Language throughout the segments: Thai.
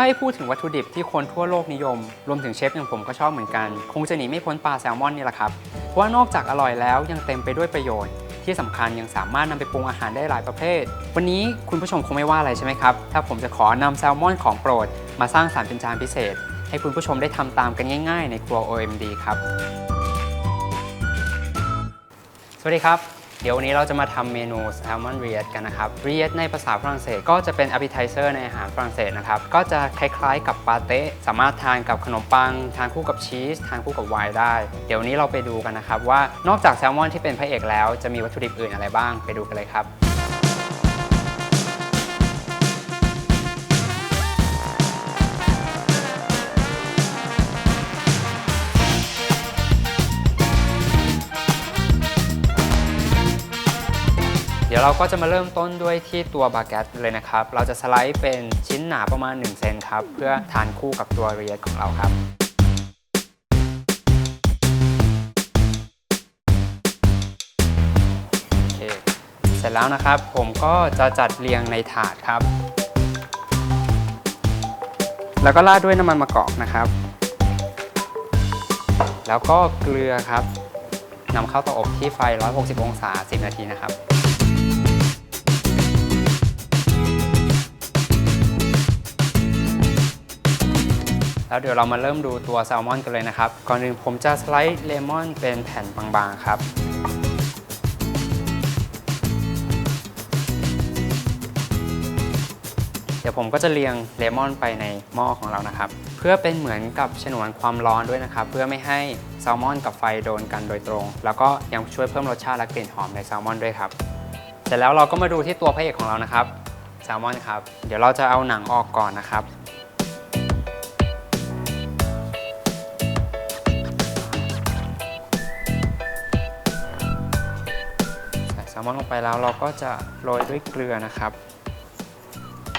าให้พูดถึงวัตถุดิบที่คนทั่วโลกนิยม รวมถึงเชฟอย่างผมก็ชอบเหมือนกัน คงจะหนีไม่พ้นปลาแซลมอนนี่แหละครับ เพราะว่านอกจากอร่อยแล้วยังเต็มไปด้วยประโยชน์ ที่สำคัญยังสามารถนำไปปรุงอาหารได้หลายประเภท วันนี้คุณผู้ชมคงไม่ว่าอะไรใช่ไหมครับ ถ้าผมจะขอนำแซลมอนของโปรด มาสร้างสรรค์เป็นจานพิเศษ ให้คุณผู้ชมได้ทำตามกันง่าย ๆ ในครัว OMD ครับ สวัสดีครับ เดี๋ยววันนี้เราจะมาทำเมนูแซลมอนเรียดกันนะครับเรียดในภาษาฝรั่งเศสก็จะเป็น appetizer ในอาหารฝรั่งเศสนะครับ ก็จะคล้ายๆกับปาเต้สามารถทานกับขนมปัง ทานคู่กับชีส ทานคู่กับไวน์ได้ เดี๋ยววนนี้เราไปดูกันนะครับว่านอกจากแซลมอนที่เป็นพระเอกแล้วจะมีวัตถุดิบอื่นอะไรบ้างไปดูกันเลยครับ ก็จะมาเริ่มต้นด้วยที่ตัวบาเกตเลยนะครับ เราจะสไลด์เป็นชิ้นหนาประมาณ 1 เซนครับ เพื่อทานคู่กับตัวเรียดของเราครับเคเสร็จแล้วนะครับ ผมก็จะจัดเรียงในถาดครับ แล้วก็ราดด้วยน้ำมันมะกอกนะครับ แล้วก็เกลือครับนำเข้าเตาอบที่ไฟ 160 องศา 10 นาทีนะครับ แล้วเดี๋ยวเรามาเริ่มดูตัวแซลมอนกันเลยนะครับ ก่อนอื่นผมจะสไลด์เลมอนเป็นแผ่นบางๆครับ เดี๋ยวผมก็จะเรียงเลมอนไปในหม้อของเรานะครับ เพื่อเป็นเหมือนกับฉนวนความร้อนด้วยนะครับ เพื่อไม่ให้แซลมอนกับไฟโดนกันโดยตรง แล้วก็ยังช่วยเพิ่มรสชาติและกลิ่นหอมในแซลมอนด้วยครับเสร็จแล้วเราก็มาดูที่ตัวพระเอกของเรานะครับแซลมอนครับ เดี๋ยวเราจะเอาหนังออกก่อนนะครับ ลมอนลงไปแล้วเราก็จะโรยด้วยเกลือนะครับ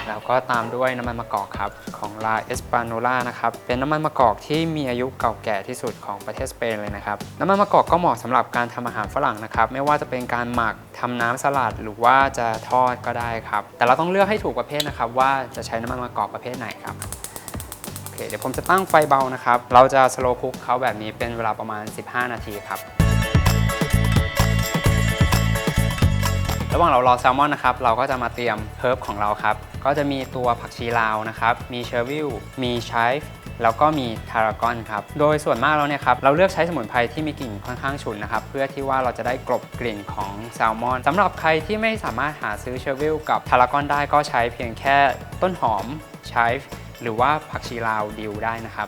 แล้วก็ตามด้วยน้ำมันมะกอกครับของลาเอสปาโนล่านะครับเป็นน้ำมันมะกอกที่มีอายุเก่าแก่ที่สุดของประเทศสเปนเลยนะครับน้ำมันมะกอกก็เหมาะสำหรับการทำอาหารฝรั่งนะครับไม่ว่าจะเป็นการหมักทำน้ำสลัดหรือว่าจะทอดก็ได้ครับแต่เราต้องเลือกให้ถูกประเภทนะครับว่าจะใช้น้ำมันมะกอกประเภทไหนครับโอเคเดี๋ยวผมจะตั้งไฟเบานะครับเราจะสโลว์คุกเขาแบบนี้เป็นเวลาประมาณ 15 นาทีครับ ระหว่างเรารอแซลมอนนะครับ เราก็จะมาเตรียมเฮิร์บของเราครับ ก็จะมีตัวผักชีลาวนะครับ มีเชอร์วิล มีไชฟ์แล้วก็มีทารากอนครับ โดยส่วนมากแล้วเนี่ยครับ เราเลือกใช้สมุนไพรที่มีกลิ่นค่อนข้างฉุนนะครับ เพื่อที่ว่าเราจะได้กลบกลิ่นของแซลมอนสำหรับใครที่ไม่สามารถหาซื้อเชอร์วิลกับทารากอนได้ก็ใช้เพียงแค่ต้นหอมไชฟ์หรือว่าผักชีลาวดิวได้นะครับ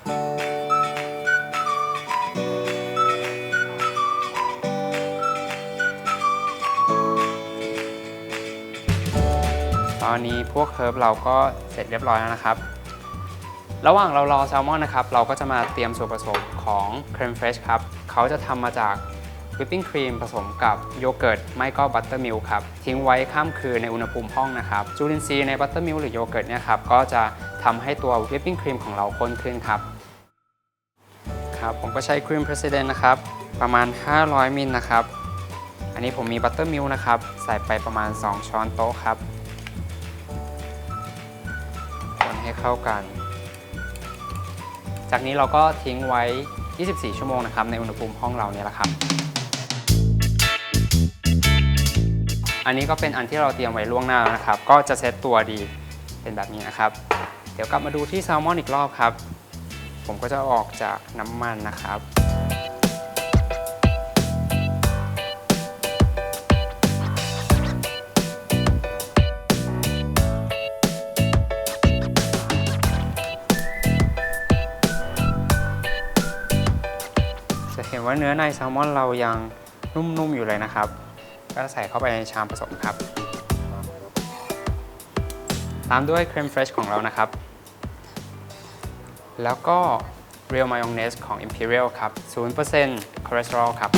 ตอนนี้พวกเคิร์ฟเราก็เสร็จเรียบร้อยแล้วนะครับ ระหว่างเรารอแซลมอนนะครับ เราก็จะมาเตรียมส่วนผสมของครีมเฟรชครับเขาจะทำมาจากวิปปิ้งครีมผสมกับโยเกิร์ตไม่ก็บัตเตอร์มิลครับ ทิ้งไว้ข้ามคืนในอุณหภูมิห้องนะครับจูลินทรีย์ในบัตเตอร์มิลหรือโยเกิร์ตเนี่ยครับก็จะทำให้ตัววิปปิ้งครีมของเราข้นขึ้นครับครับผมก็ใช้ครีม President นะครับ ประมาณ 500มิลนะครับ อันนี้ผมมีบัตเตอร์มิลนะครับ ใส่ไปประมาณ 2 ช้อนโต๊ะครับ ให้เข้ากัน จากนี้เราก็ทิ้งไว้ 24 ชั่วโมงนะครับ ในอุณหภูมิห้องเราเนี่ยแหละครับ อันนี้ก็เป็นอันที่เราเตรียมไว้ล่วงหน้าแล้วนะครับ ก็จะเซตตัวดีเป็นแบบนี้นะครับ เดี๋ยวกลับมาดูที่แซลมอนอีกรอบครับ ผมก็จะออกจากน้ำมันนะครับ เห็นว่าเนื้อในแซลมอนเรายังนุ่มๆอยู่เลยนะครับ ก็ใส่เข้าไปในชามผสมครับ ตามด้วยครีมเฟรชของเรานะครับ แล้วก็ Real Mayonnaise ของ Imperial ครับ 0%คอเลสเตอรอลครับ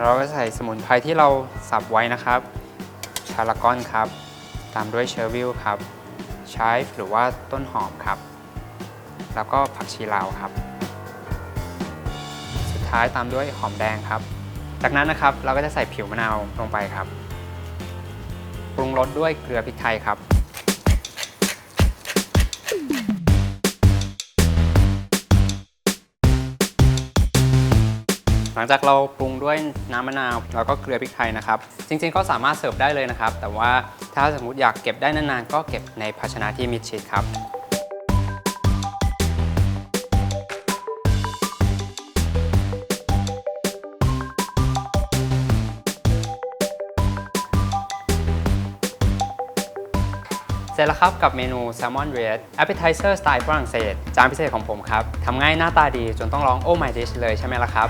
เราก็ใส่สมุนไพรที่เราสับไว้นะครับ ชาลากอนครับ ตามด้วยเชอร์วิลครับชายหรือว่าต้นหอมครับ แล้วก็ผักชีลาวครับ สุดท้ายตามด้วยหอมแดงครับ จากนั้นนะครับเราก็จะใส่ผิวมะนาวลงไปครับ ปรุงรสด้วยเกลือพริกไทยครับ หลังจากเราปรุงด้วยน้ำมะนาวแล้วก็เกลือพริกไทยนะครับ จริงๆก็สามารถเสิร์ฟได้เลยนะครับ แต่ว่าถ้าสมมติอยากเก็บได้นานๆก็เก็บในภาชนะที่มิดชิดครับ สร็จแล้วครับกับเมนูแซลมอนเรด appetizer สไตล์ฝรั่งเศส จานพิเศษของผมครับทำง่ายหน้าตาดีจนต้องร้อง oh my dish เลยใช่ไหมล่ะครับ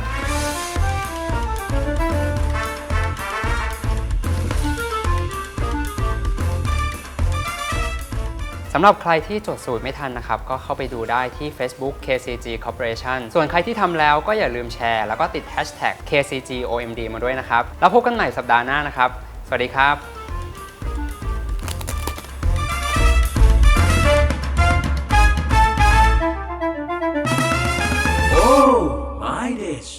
สำหรับใครที่จดสูตรไม่ทันนะครับ ก็เข้าไปดูได้ที่ Facebook KCG Corporation ส่วนใครที่ทำแล้วก็อย่าลืมแชร์ แล้วก็ติด hashtag KCGOMD มาด้วยนะครับ แล้วพบกันใหม่สัปดาห์หน้านะครับ สวัสดีครับ my dish.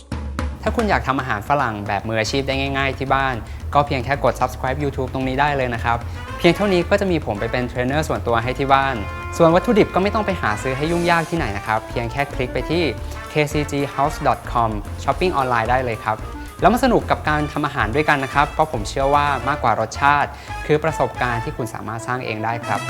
ถ้าคุณอยากทำอาหารฝรั่งแบบมืออาชีพได้ง่ายๆที่บ้าน ก็เพียงแค่กด subscribe YouTube ตรงนี้ได้เลยนะครับ เพียงเท่านี้ก็จะมีผมไปเป็นเทรนเนอร์ส่วนตัวให้ที่บ้าน ส่วนวัตถุดิบก็ไม่ต้องไปหาซื้อให้ยุ่งยากที่ไหนนะครับ เพียงแค่คลิกไปที่ kcghouse.com ช้อปปิ้งออนไลน์ได้เลยครับ แล้วมาสนุกกับการทำอาหารด้วยกันนะครับ เพราะผมเชื่อว่ามากกว่ารสชาติ คือประสบการณ์ที่คุณสามารถสร้างเองได้ครับ